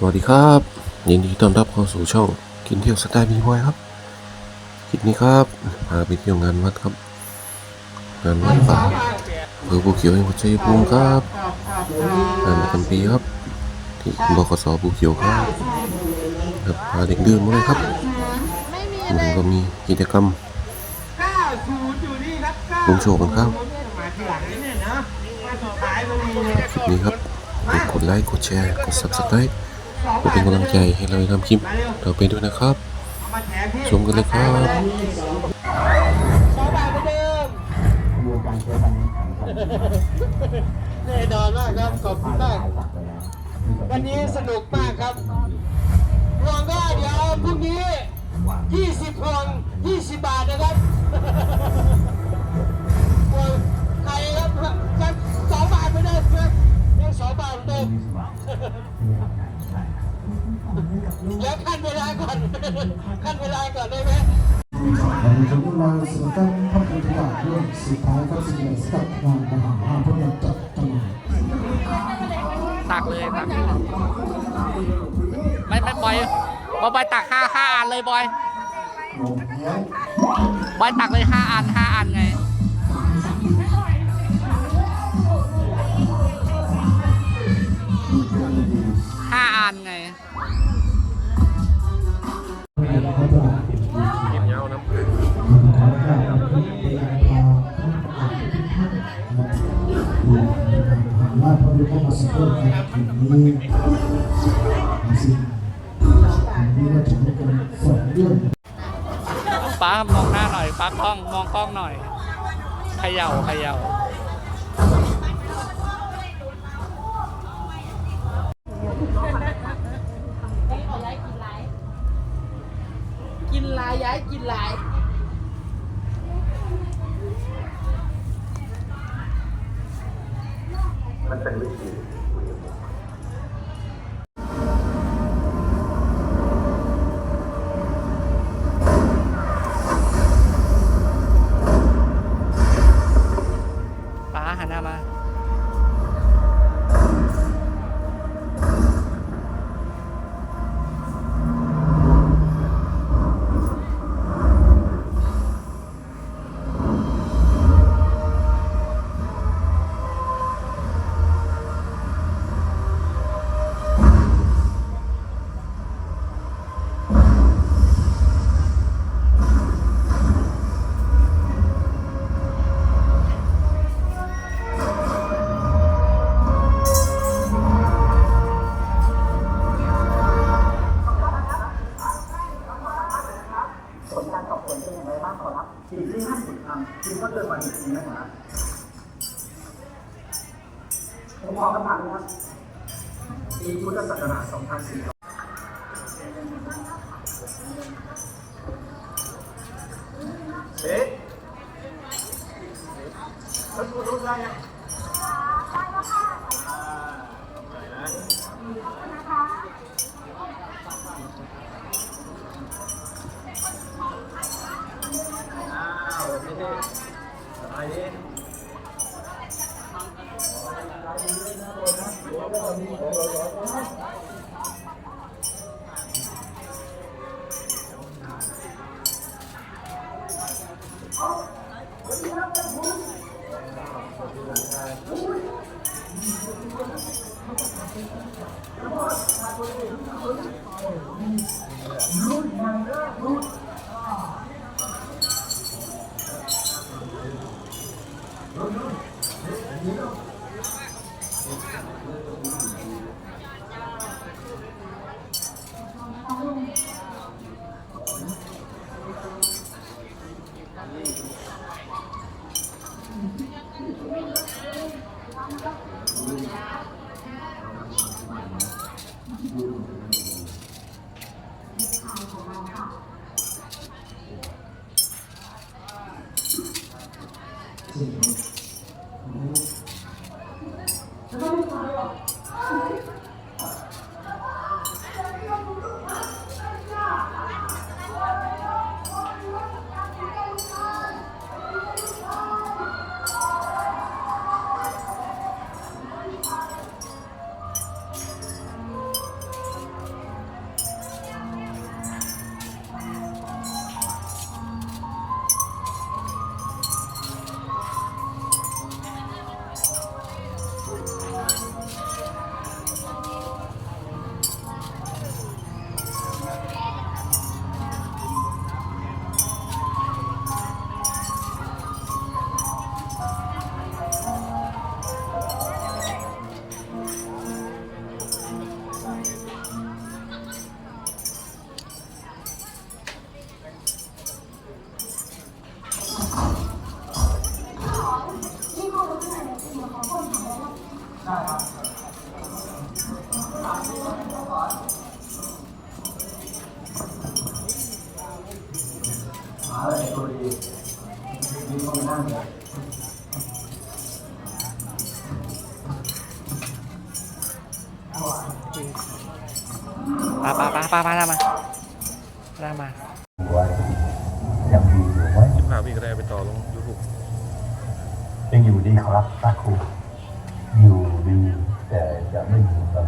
สวัสดีครับยินดีต้อนรับเข้าสู่ช่องกินเที่ยวสไตล์มีบอยครับคลิปนี้ครับพาไปเที่ยวงานวัดครับงานวัดป่าอำเภอภูเขียวจังหวัดชัยภูมิครับงานประจำปีครับ ที่บกสภูเขียวครับครับพาเด็กดื้อมาเลยครับมันก็มีกิจกรรมลุงโชว์กันครับคลิปนี้ครับกดไลค์กดแชร์กด subscribe เป็นกำลังใจให้เราทำคลิปต่อไปด้วยนะครับ ชมกันเลยครับสองบาทเหมือนเดิมแน่นอนมากครับ ขอบคุณมาก วันนี้สนุกมากครับรวมได้เดี๋ยวพรุ่งนี้ 20พวง20 บาทนะครับ เดี๋ยวขั้นเวลาก่อนขั้นเวลาก่อนได้ไหมวันนี้ผมมาสู่การทำกิจกรรมเรื่องสุดท้ายก็สิ่งที่สกัดงานมหาภาพยนตร์จัดจำหน่ายตักเลยตักไม่ไม่บอยบอยบอยตักห้าห้าอันเลยบอยลงแล้วบอยตักเลยห้าอันห้าอันไง พอดีเข้ามาสักครู่ครับทีนี้สิ่งนี้ก็จะเป็นการสอนเรื่องป้ามองหน้าหน่อยป้ากล้องมองกล้องหน่อยเขย่าเขย่ากินลายย้ายกินหลาย มันเป้า ผมขอคำถามนะครับปีพุทธศักราช เหาอะไรตัวดีมีคนนั่งเลยปาปาปาปาปาามาตามมาไว้ยังดีอยู่ไหมพาพี่ก็ได้ไปต่อลงยูทูบยังอยู่ดีครับพระครูอยู่ดีแต่จะไม่อยู่ตลอด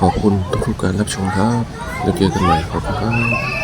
ขอบคุณทุกการรับชมครับแล้วเจอกันใหม่ขอบคุณครับ